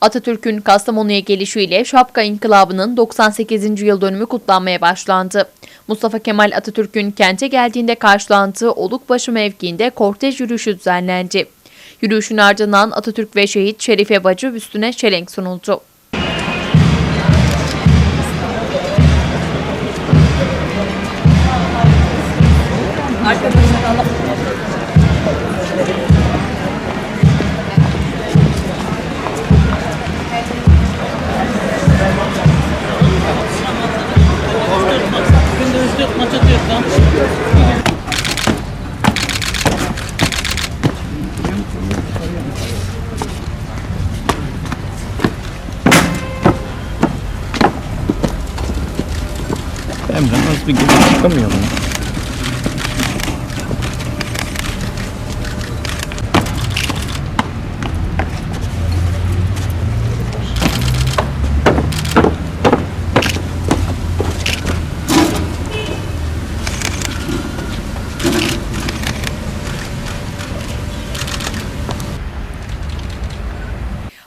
Atatürk'ün Kastamonu'ya gelişiyle Şapka İnkılabı'nın 98. yıl dönümü kutlanmaya başlandı. Mustafa Kemal Atatürk'ün kente geldiğinde karşılandığı Olukbaşı mevkiinde kortej yürüyüşü düzenlendi. Yürüyüşün ardından Atatürk ve şehit Şerife Bacı üstüne çelenk sunuldu. Gündüz yok, maç atıyor tam. Emre az bir gibi çıkamıyor mu?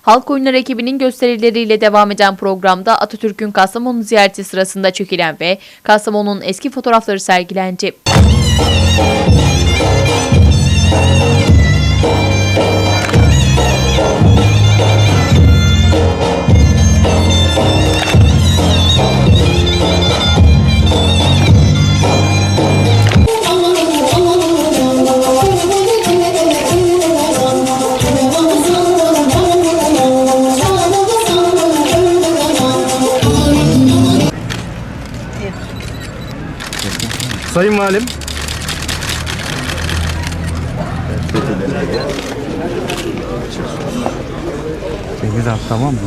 Halk oyunları ekibinin gösterileriyle devam eden programda Atatürk'ün Kastamonu ziyareti sırasında çekilen ve Kastamonu'nun eski fotoğrafları sergilendi. Sayın Valim. Cengiz abi tamam mı?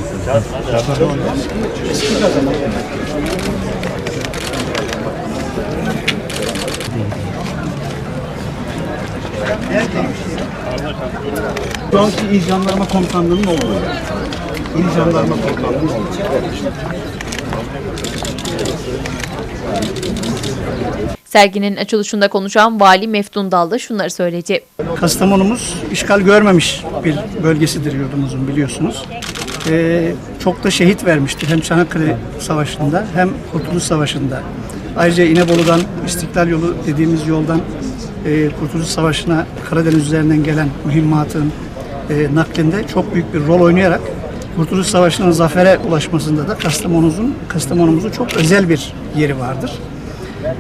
Şu anki İl Jandarma Komutanlığı'nın olduğu yer. İl Jandarma Komutanlığı'nın olduğu yer. Serginin açılışında konuşan Vali Meftun Dallı şunları söyledi. Kastamonumuz işgal görmemiş bir bölgesidir yurdumuzun biliyorsunuz. Ee, çok da şehit vermiştir hem Çanakkale Savaşı'nda hem Kurtuluş Savaşı'nda. Ayrıca İnebolu'dan İstiklal Yolu dediğimiz yoldan e, Kurtuluş Savaşı'na Karadeniz üzerinden gelen mühimmatın e, naklinde çok büyük bir rol oynayarak Kurtuluş Savaşı'nın zafere ulaşmasında da Kastamonumuzun Kastamonumuzun çok özel bir yeri vardır.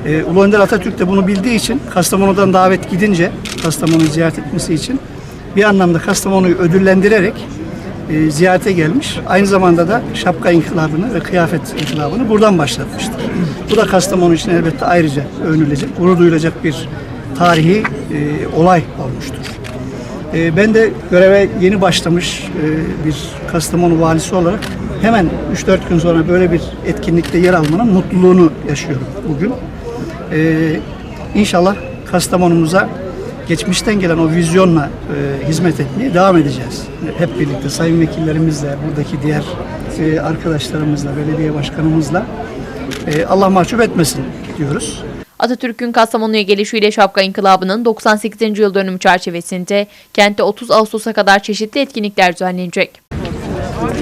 Ee, Ulu Önder Atatürk de bunu bildiği için Kastamonu'dan davet gidince Kastamonu'yu ziyaret etmesi için bir anlamda Kastamonu'yu ödüllendirerek e, ziyarete gelmiş. Aynı zamanda da şapka inkılabını ve kıyafet inkılabını buradan başlatmıştır. Bu da Kastamonu için elbette ayrıca övünülecek, gurur duyulacak bir tarihi e, olay olmuştur. E, ben de göreve yeni başlamış e, bir Kastamonu valisi olarak hemen 3-4 gün sonra böyle bir etkinlikte yer almanın mutluluğunu yaşıyorum bugün. E, inşallah Kastamonumuza geçmişten gelen o vizyonla e, hizmet etmeye devam edeceğiz. Hep birlikte sayın vekillerimizle, buradaki diğer e, arkadaşlarımızla, belediye başkanımızla e, Allah mahcup etmesin diyoruz. Atatürk'ün Kastamonu'ya gelişiyle Şapka İnkılabı'nın 98. yıl dönümü çerçevesinde kentte 30 Ağustos'a kadar çeşitli etkinlikler düzenlenecek. Bak.